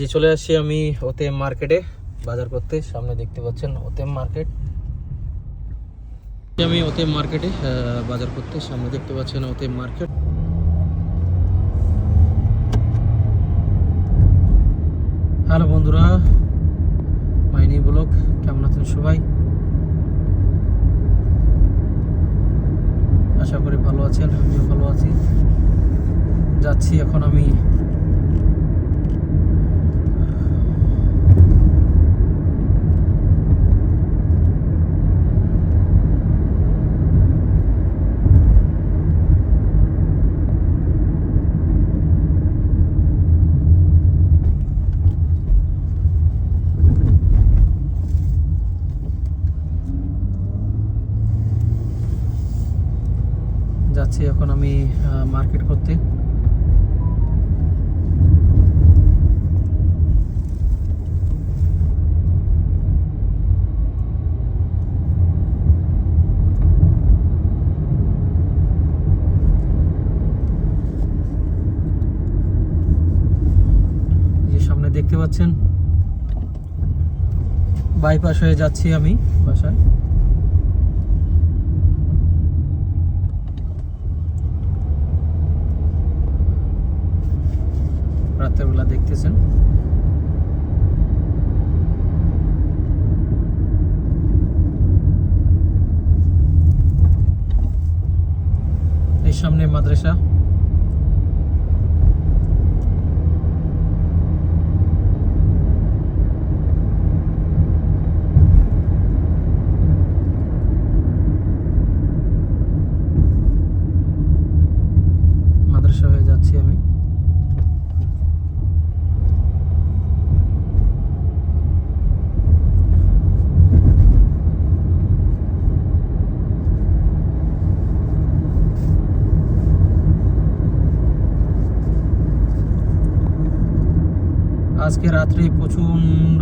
যে চলে আসছি আমি ওতেম মার্কেটে বাজার করতে। সামনে দেখতে পাচ্ছেন ওতেম মার্কেট আমি ওতেম মার্কেটে বাজার করতে। সামনে দেখতে পাচ্ছেন ওতেম মার্কেট হ্যালো বন্ধুরা, মাইনি ব্লগ, কেমন আছেন সবাই? আশা করি ভালো আছেন, আমিও ভালো আছি। যাচ্ছি এখন আমি যাচ্ছি এখন আমি মার্কেট করতে। দেখতে পাচ্ছেন বাইপাস হয়ে যাচ্ছি আমি বাসায়। রাতের বেলা দেখতেছেন সামনে মাদ্রাসা হয়ে যাচ্ছি আমি আজকে রাত্রে প্রচণ্ড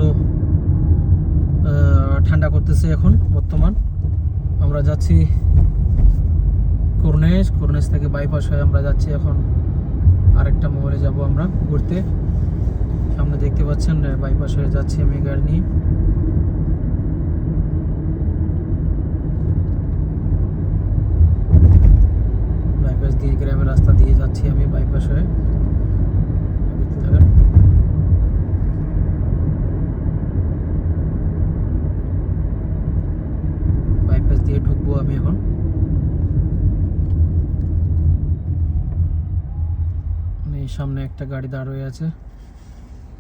ঠান্ডা করতেছে এখন বর্তমান। আমরা যাচ্ছি কর্নেশ কর্নেশ থেকে বাইপাস হয়ে আমরা যাচ্ছি এখন আরেকটা মোবাইলে যাব আমরা ঘুরতে। সামনে দেখতে পাচ্ছেন বাইপাস হয়ে যাচ্ছি আমি গাড়ি নিয়ে। বাইপাস দিয়ে গ্রামের রাস্তা দিয়ে যাচ্ছি আমি বাইপাস হয়ে দেখতে থাকেন বাইপাস আমি এখন। এই সামনে একটা গাড়ি দাঁড়িয়ে আছে।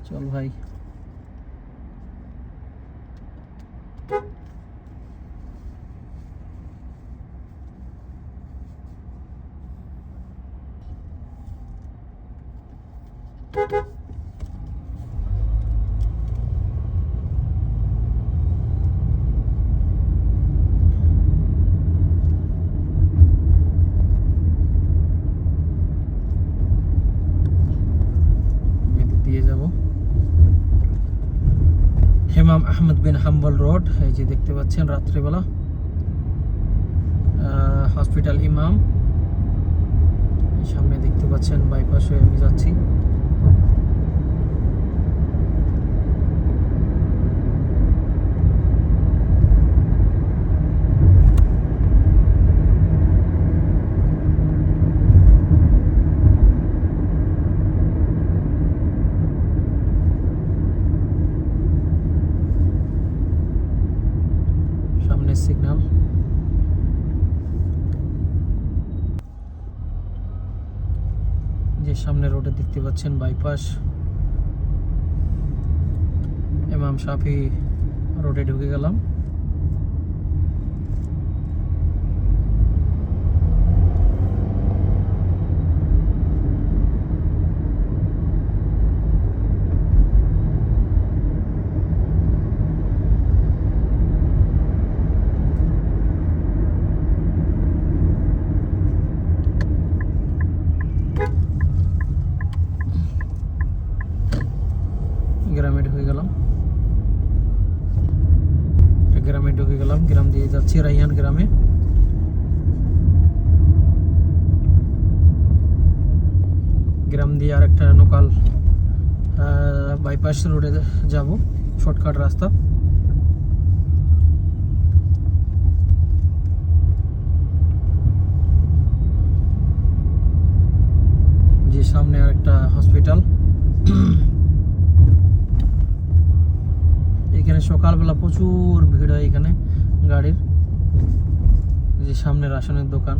চল ভাই। এদিক দিয়ে যাব হেমাম আহমদ বিন হাম্বল রোড, এই যে দেখতে পাচ্ছেন রাত্রিবেলা। হসপিটাল ইমাম। সামনে দেখতে পাচ্ছেন বাইপাস হয়ে আমি যাচ্ছি সামনে সিগন্যাল যে সামনে রোডে দেখতে পাচ্ছেন বাইপাস এমাম শাফি রোডে ঢুকে গেলাম গ্রামে ঢুকে গেলাম একটা গ্রামে ঢুকে গেলাম দিয়ে রাইহান গ্রামে। গ্রাম দিয়ে আর একটা লোকাল বাইপাস রোডে যাব শর্টকাট রাস্তা। যে সামনে আরেকটা হসপিটাল এখানে সকালবেলা প্রচুর ভিড় হয় এখানে গাড়ির। এই যে সামনে রাশনের দোকান।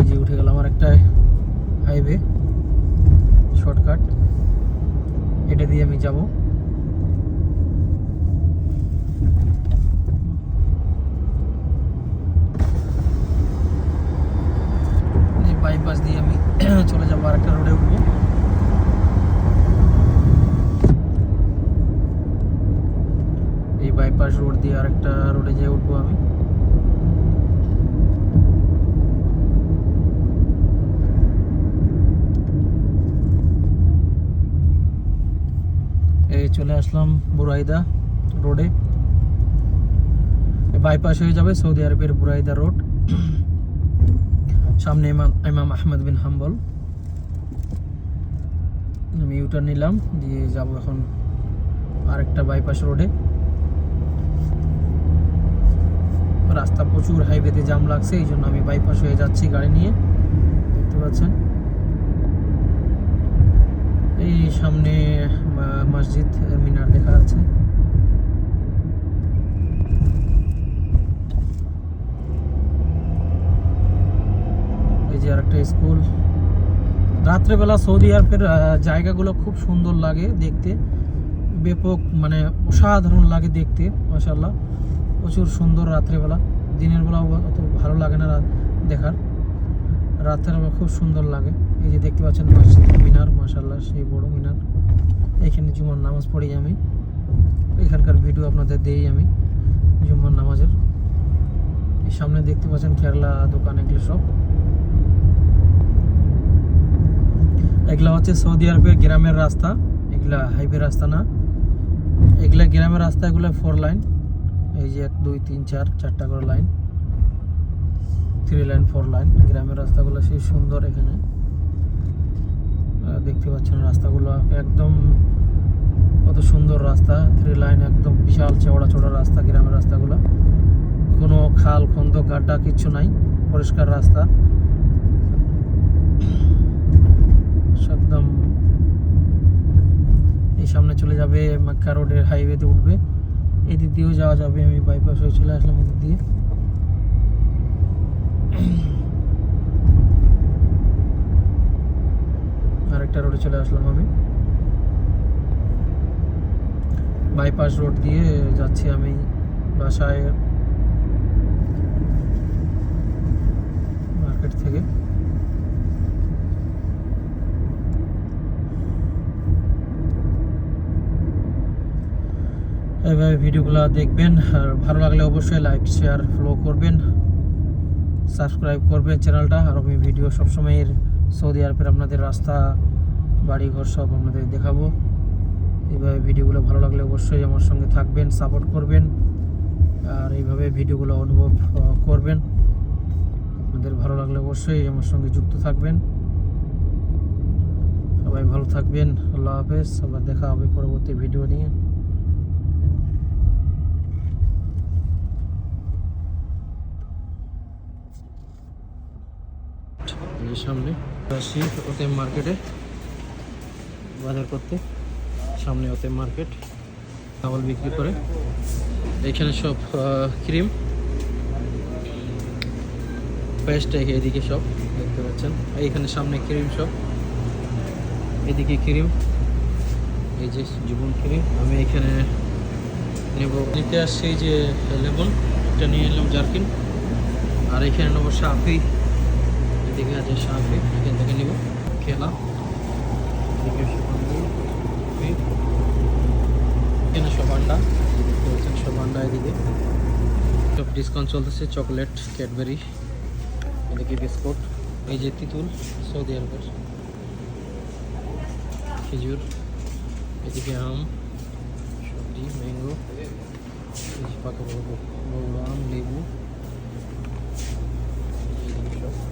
এই যে উঠে গেলাম আমার একটা হাইওয়ে শর্টকাট এটা দিয়ে আমি যাব এই বাইপাস দিয়ে আমি চলে যাব আরেকটা রোডে উঠবো এই বাইপাস রোড দিয়ে আরেকটা রোডে যেয়ে উঠবো আমি এই চলে আসলাম বুরাইদা রোডে। বাইপাস হয়ে যাবে সৌদি আরবের বুরাইদা রোড। সামনে ইমাম আহমেদ বিন হাম্বল। আমি ইউটার নিলাম, দিয়ে যাব এখন আরেকটা বাইপাস রোডে। রাস্তা প্রচুর হাইওয়েতে জাম লাগছে এই জন্য আমি বাইপাস হয়ে যাচ্ছি গাড়ি নিয়ে। দেখতে পাচ্ছেন? এই সামনে মসজিদ মিনার দেখা আছে এই যে আরেকটা স্কুল। রাত্রেবেলা সৌদি আরবের জায়গাগুলো খুব সুন্দর লাগে দেখতে। ব্যাপক মানে অসাধারণ লাগে দেখতে মাসাল্লাহ প্রচুর সুন্দর রাত্রেবেলা। দিনের বেলা অত ভালো লাগে না দেখার। রাতের বেলা খুব সুন্দর লাগে। এই যে দেখতে পাচ্ছেন মসজিদ মিনার মাসাল্লাহ সেই বড় মিনার। এখানে জুমার নামাজ পড়ি আমি। এখানকার ভিডিও আপনাদের দেই আমি জুম্মার নামাজের। সামনে দেখতে পাচ্ছেন কেরালা দোকান, এগুলো সব। এগুলা হচ্ছে সৌদি আরবের গ্রামের রাস্তা, এগুলা হাইওয়ে রাস্তা না। এগুলা গ্রামের রাস্তা, এগুলো ফোর লাইন এই যে এক, দুই, তিন, চার, চারটা করে line three line four line গ্রামের রাস্তাগুলো সেই সুন্দর এখানে। দেখতে পাচ্ছেন রাস্তাগুলো একদম কত সুন্দর রাস্তা থ্রি লাইন একদম বিশাল চওড়া চওড়া রাস্তা, গ্রামের রাস্তাগুলো। কোনো খাল, খন্দ, গাড্ডা কিচ্ছু নাই, পরিষ্কার রাস্তা। একদম এই সামনে চলে যাবে, মাক্কা রোডের হাইওয়েতে উঠবে। এদিক দিয়েও যাওয়া যাবে, আমি বাইপাস হয়ে চলে আসলাম এদিক দিয়ে। আরেকটা রোডে চলে আসলাম আমি। বাইপাস রোড দিয়ে যাচ্ছি আমি বাসায় মার্কেট থেকে। এইভাবে ভিডিওগুলো দেখবেন, আর ভালো লাগলে অবশ্যই লাইক শেয়ার ফলো করবেন। সাবস্ক্রাইব করবেন চ্যানেলটা। আর আমি ভিডিও সবসময় এর সৌদি আরবের আপনাদের রাস্তা বাড়ি ঘর সব আপনাদের দেখাবো। এইভাবে ভিডিওগুলো ভালো লাগলে অবশ্যই আমার সঙ্গে থাকবেন সাপোর্ট করবেন। আর এইভাবে ভিডিওগুলো অনুভব করবেন। আপনাদের ভালো লাগলে অবশ্যই আমার সঙ্গে যুক্ত থাকবেন। সবাই ভালো থাকবেন। আল্লাহ হাফেজ। আবার দেখা হবে পরবর্তী ভিডিও নিয়ে। যে সামনে। আসি ওতে মার্কেটে। বাজার করতে। সামনে ওতে মার্কেট। চাवल বিক্রি করে। এখানে সব ক্রিম। পেস্ট এদিকে সব, দেখতে পাচ্ছেন। এইখানে সামনে ক্রিম সব। এদিকে ক্রিম। এই যে জীবন ক্রিম। আমি এখানে নেব। নিতে আসছি যে লেবন। এটা নিয়ে এলাম জার্কিন। আর এখানে নেব সাফি। এদিকে আছে সাফি এখান থেকে নিব। খেলা। এখানে সব আন্ডা দেখতে পাচ্ছেন সব আন্ডা এদিকে। সব ডিসকাউন্ট চলতেছে চকলেট ক্যাডবেরি এদিকে বিস্কুট, এই যে তিতুল, সৌদি আরবের। খেজুর, এদিকে আম, সবজি ম্যাঙ্গো পাকা বড় আম, লেবু।